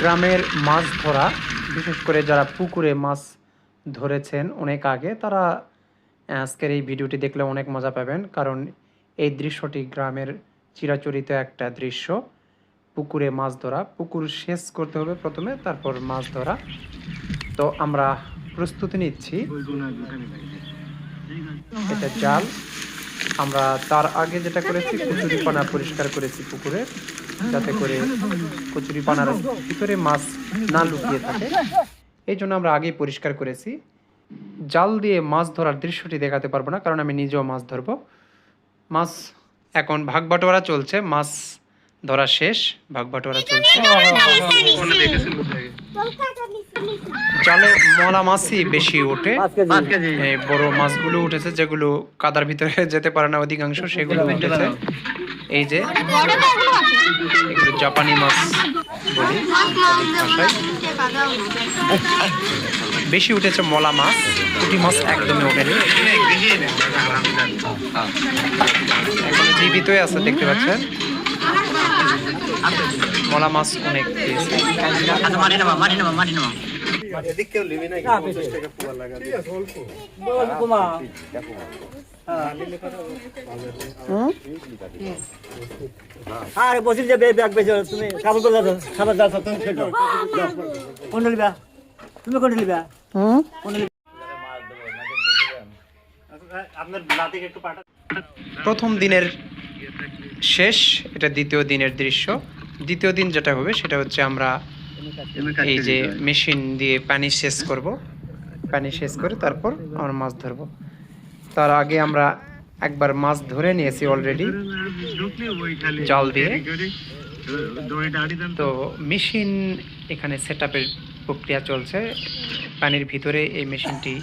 গ্রামের মাছ ধরা, বিশেষ করে যারা পুকুরে মাছ ধরেছেন অনেক আগে, তারা আজকের এই ভিডিওটি দেখলে অনেক মজা পাবেন। কারণ এই দৃশ্যটি গ্রামের চিরাচরিত একটা দৃশ্য। পুকুরে মাছ ধরা, পুকুর শেষ করতে হবে প্রথমে, তারপর মাছ ধরা। তো আমরা প্রস্তুতি নিচ্ছি। এটা জাল। আমরা তার আগে যেটা করেছি কচুরিপানা পরিষ্কার করেছি পুকুরে যাতে করে কচুরিপানার ভিতরে মাছ না লুকিয়ে থাকে। এই জন্য আমরা আগেই পরিষ্কার করেছি। জাল দিয়ে মাছ ধরার দৃশ্যটি দেখাতে পারব না কারণ আমি নিজেও মাছ ধরবো। মাছ এখন ভাগ বাটোয়ারা চলছে মাছ ধরা শেষ ভাগ বাটোয়ারা চলছে জালে মলা মাছই বেশি ওঠে। এই বড় মাছগুলো উঠেছে যেগুলো কাদার ভিতরে যেতে পারে না অধিকাংশ সেগুলো উঠেছে। এই যে এগুলো জাপানি মাছ বলি। ভাষায় বেশি উঠেছে মলা মাছ পুঁটি মাছ একদমই ওঠেনি এখন জীবিতই আছে দেখতে পাচ্ছেন? মলা মাছ অনেক পেয়েছে নেবা মারি নেবা আরে বসিল যে বে- ব্যাগ বেচো তুমি কাপড় খাবার খেলো প্রথম দিনের শেষ এটা দ্বিতীয় দিনের দৃশ্য। দ্বিতীয় দিন যেটা হবে সেটা হচ্ছে আমরা এই যে মেশিন দিয়ে পানি সেচ করব। পানি সেচ করে তারপর আমরা মাছ ধরবো। তার আগে আমরা একবার মাছ ধরে নিয়েছি অলরেডি জাল দিয়ে। তো মেশিন এখানে সেট প্রক্রিয়া চলছে। পানির ভিতরে এই মেশিনটি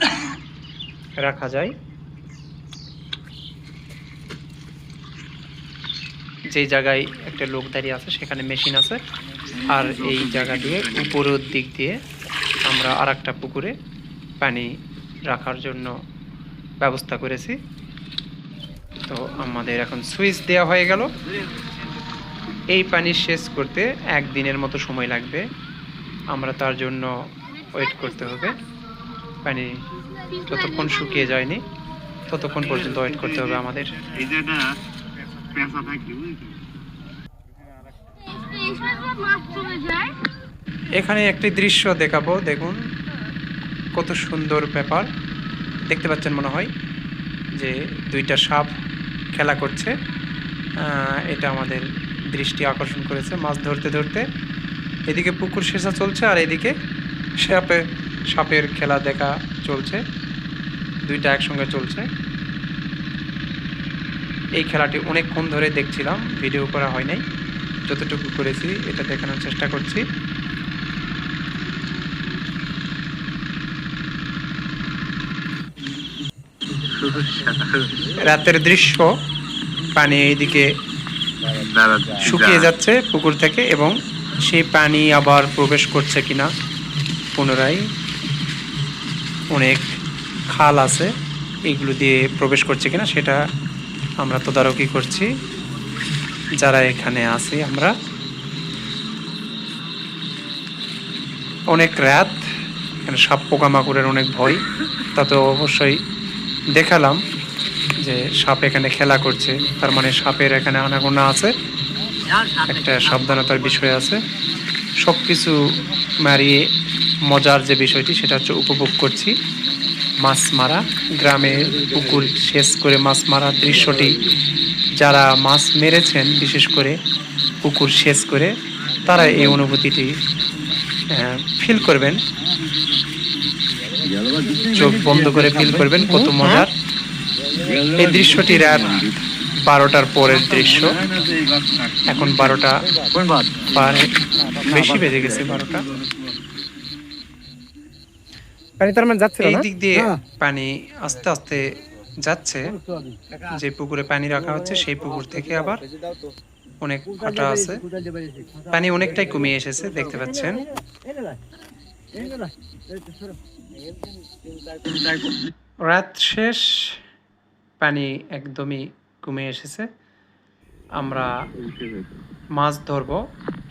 রাখা যায়। যে জায়গায় একটা লোক দাঁড়িয়ে আছে, সেখানে মেশিন আছে। আর এই জায়গা দিয়ে, উপরের দিক দিয়ে আমরা আর একটা পুকুরে পানি রাখার জন্য ব্যবস্থা করেছি। তো আমাদের এখন সুইচ দেওয়া হয়ে গেল। এই পানি শেষ করতে একদিনের মতো সময় লাগবে। আমরা তার জন্য ওয়েট করতে হবে। পানি যতক্ষণ শুকিয়ে যায়নি, ততক্ষণ পর্যন্ত ওয়েট করতে হবে আমাদের। চলে যায় এখানে একটি দৃশ্য দেখাবো, দেখুন। কত সুন্দর ব্যাপার। দেখতে পাচ্ছেন মনে হয় যে দুইটা সাপ খেলা করছে। এটা আমাদের দৃষ্টি আকর্ষণ করেছে মাছ ধরতে ধরতে। এদিকে পুকুর শেষা চলছে আর এদিকে সাপে, সাপের খেলা দেখা চলছে। দুইটা একসঙ্গে চলছে। এই খেলাটি অনেকক্ষণ ধরে দেখছিলাম, ভিডিও করা হয় নাই। যতটুকু করেছি, এটা দেখানোর চেষ্টা করছি। রাতের দৃশ্য, পানি এইদিকে শুকিয়ে যাচ্ছে পুকুর থেকে এবং সেই পানি আবার প্রবেশ করছে কিনা পুনরায় অনেক খাল আছে, এগুলো দিয়ে প্রবেশ করছে কিনা সেটা আমরা তদারকি করছি। যারা এখানে আছি আমরা। অনেক রাত, এখানে সাপ পোকামাকড়ের অনেক ভয়, তা তো অবশ্যই দেখালাম যে সাপ এখানে খেলা করছে। তার মানে সাপের এখানে আনাগোনা আছে। একটা সাবধানতার বিষয় আছে। সব কিছু মারিয়ে মজার যে বিষয়টি, সেটা হচ্ছে উপভোগ করছি। মাছ মারা গ্রামে পুকুর শেষ করে মাছ মারার দৃশ্যটি যারা মাছ মেরেছেন বিশেষ করে পুকুর শেষ করে তারা এই অনুভূতিটি ফিল করবেন। চোখ বন্ধ করে ফিল করবেন কত মজার। এই দৃশ্যটি রাত বারোটার পরের দৃশ্য। এখন বারোটা বেশি বেজে গেছে বারোটা। পানি তার মানে যাচ্ছে এই দিক দিয়ে পানি আস্তে আস্তে যাচ্ছে। যে পুকুরে পানি রাখা হচ্ছে সেই পুকুর থেকে আবার অনেক ফাটা আছে। পানি অনেকটাই কমিয়ে এসেছে দেখতে পাচ্ছেন। রাত শেষ পানি একদমই কমে এসেছে। আমরা মাছ ধরবো।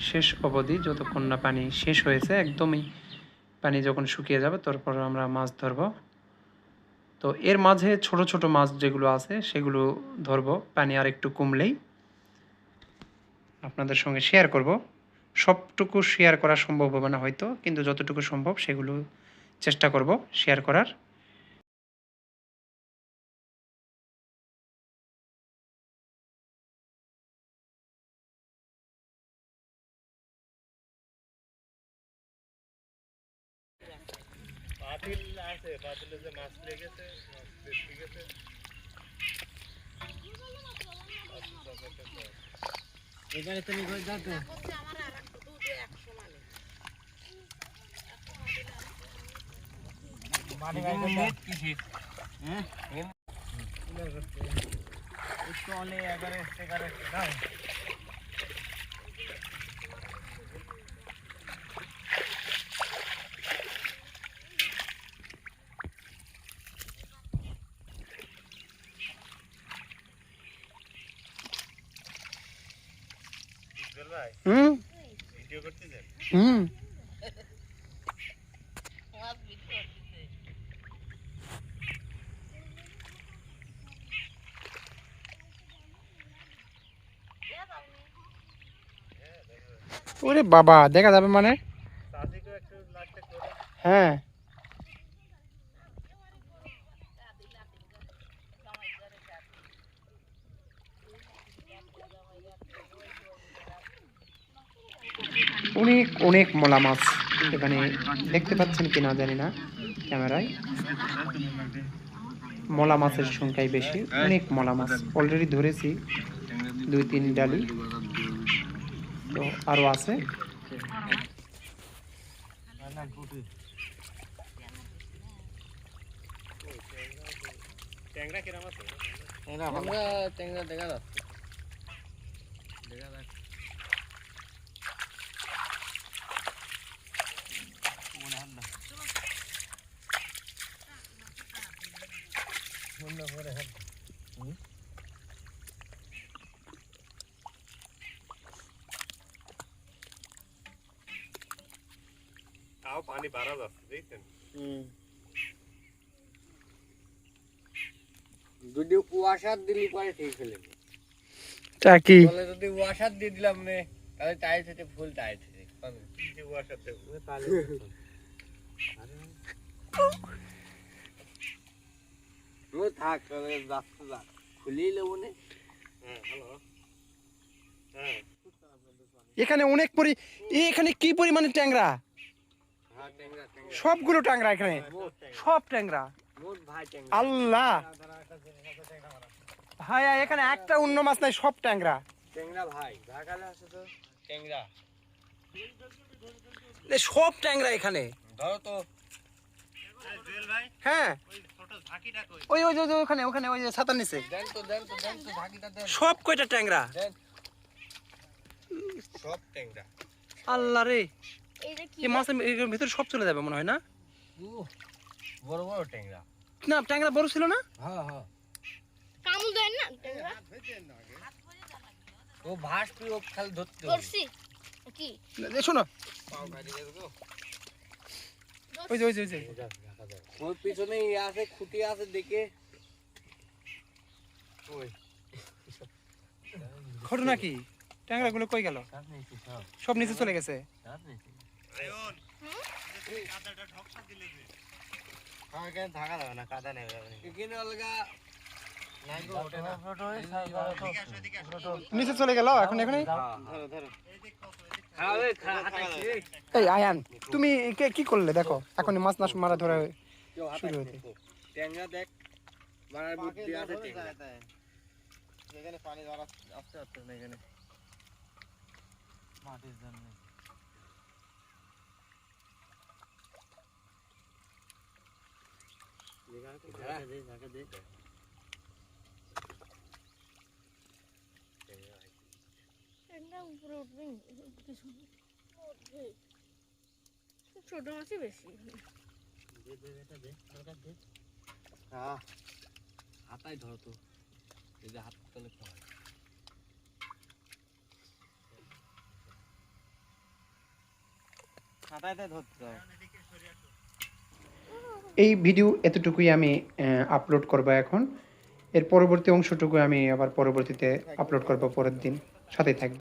শেষ অবধি যতক্ষণ না পানি শেষ হয়েছে একদমই পানি যখন শুকিয়ে যাবে, তারপর আমরা মাছ ধরব। তো এর মাঝে ছোট ছোট মাছ যেগুলো আছে, সেগুলো ধরব। পানি আর একটু কমলেই আপনাদের সঙ্গে শেয়ার করব। সবটুকু শেয়ার করা সম্ভব হবে না হয়তো, কিন্তু যতটুকু সম্ভব সেগুলো চেষ্টা করব শেয়ার করার। এখানে তুমি কই যাও তো? মাটি নেট কিসে হ্যাঁ একটু অনে এবারে সেকারে দাও হুম? হুম। ওরে বাবা দেখা যাবে মানে? হ্যাঁ। অনেক অনেক মলা মাছ এখানে দেখতে পাচ্ছেন কি না জানি না ক্যামেরায়। মলা মাছের সংখ্যাই বেশি অনেক মলা মাছ। অলরেডি ধরেছি দুই তিন ডালি। তো আরও আছে। আমরা ট্যাংরা দেখা যাচ্ছে। তাও পানি বাড়া যাচ্ছে দেখছেন যদি ওয়াশার দিলি পরে ঠিক হলে তা কি বলে যদি ওয়াশার দিয়ে দিলাম নে তাহলে টাইট হতে ফুল টাইট হতে কি যে কুয়াশার থাক যাচ্ছে যাক খুলেই নেব হ্যাঁ হ্যালো। হ্যাঁ। এখানে অনেক পরি এখানে কি পরিমাণে ট্যাংরা? হ্যাঁ ট্যাংরা ট্যাংরা। সবগুলো ট্যাংরা এখানে। সব ট্যাংরা। মোট ভাই ট্যাংরা। আল্লাহ। ভাই এখানে একটা অন্য মাছ নাই সব ট্যাংরা। ট্যাংরা ভাই ঢাকালে আছে তো? ট্যাংরা। এ সব ট্যাংরা এখানে। ধরো তো। জুয়েল ভাই হ্যাঁ। ওই ওই ওই ওখানে ওখানে ওই যে ছাতার নিচে। সব কয়টা ট্যাংরা? সব ট্যাংরা আল্লাহ রে। এই মাছের ভিতরে সব চলে যাবে মনে হয় না? বড় বড় ট্যাংরা না ট্যাংরা বড় ছিল না? হ্যাঁ হ্যাঁ কামড় দেন না ও ভাস তুই ও খালি ধরতে হবে। ধরছি কি শোনো। ওই যে ওই যে ওই যে। ওর পিছনে ইয়ে আছে খুঁটি আছে দেখে। ওই। ঘটনা কি? ট্যাংরা গুলো কই গেল? সব নিচে সব। সব নিচে চলে গেছে? যাবে না কাদা এখানে। নিচে চলে গেল এখন এখানে? এই আয়ান তুমি কে কি করলে? দেখো এখন মাছ না মারা ধরা শুরু হতে। ট্যাংরা দেখ মারার বুদ্ধি আছে এখানে পানি ধরা আসতে আসতে না এখানে। মাটির জন্য। ট্যাংরা উপরে উঠবে কিছু ছোট মাছই বেশি। ধরো তো। এই হাত এই ভিডিও এতটুকুই আমি আপলোড করব এখন। এর পরবর্তী অংশটুকু আমি আবার পরবর্তীতে আপলোড করব পরের দিন। সাথে থাকবে